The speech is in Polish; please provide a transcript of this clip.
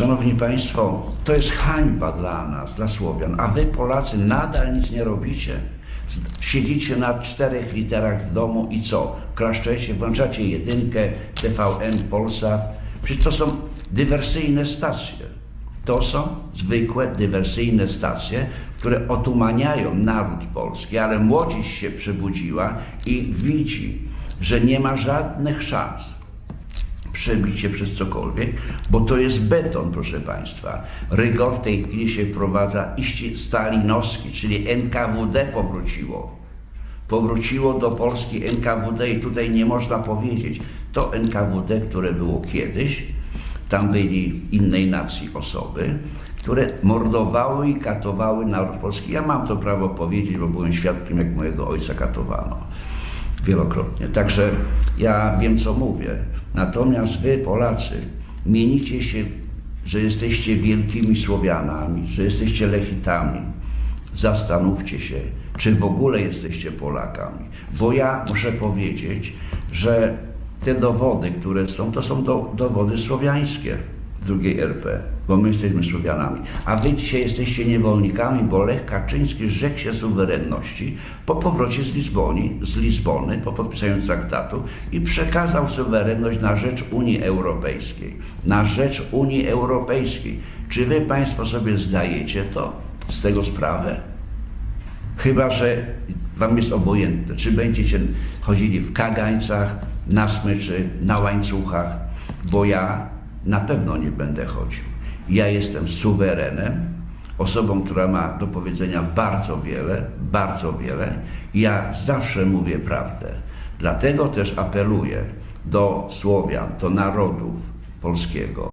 Szanowni Państwo, to jest hańba dla nas, dla Słowian, a Wy Polacy nadal nic nie robicie. Siedzicie na czterech literach w domu i co? Klaszczecie, włączacie jedynkę, TVN, Polsat. Przecież to są dywersyjne stacje. To są zwykłe, dywersyjne stacje, które otumaniają naród polski, ale młodzież się przebudziła i widzi, że nie ma żadnych szans przebicie przez cokolwiek, bo to jest beton, proszę Państwa. Rygor w tej chwili się wprowadza iście stalinowski, czyli NKWD powróciło. Powróciło do Polski NKWD i tutaj nie można powiedzieć, to NKWD, które było kiedyś, tam byli innej nacji osoby, które mordowały i katowały naród polski. Ja mam to prawo powiedzieć, bo byłem świadkiem, jak mojego ojca katowano wielokrotnie. Także ja wiem, co mówię. Natomiast wy, Polacy, mienicie się, że jesteście wielkimi Słowianami, że jesteście Lechitami. Zastanówcie się, czy w ogóle jesteście Polakami. Bo ja muszę powiedzieć, że te dowody, które są, to są do, dowody słowiańskie drugiej RP, bo my jesteśmy Słowianami. A wy dzisiaj jesteście niewolnikami, bo Lech Kaczyński zrzekł się suwerenności po powrocie z Lizboni, z Lizbony, po podpisaniu traktatu i przekazał suwerenność na rzecz Unii Europejskiej. Na rzecz Unii Europejskiej. Czy wy Państwo sobie zdajecie to z tego sprawę? Chyba, że wam jest obojętne, czy będziecie chodzili w kagańcach, na smyczy, na łańcuchach, bo ja na pewno nie będę chodził. Ja jestem suwerenem, osobą, która ma do powiedzenia bardzo wiele, bardzo wiele. Ja zawsze mówię prawdę. Dlatego też apeluję do Słowian, do narodów polskiego.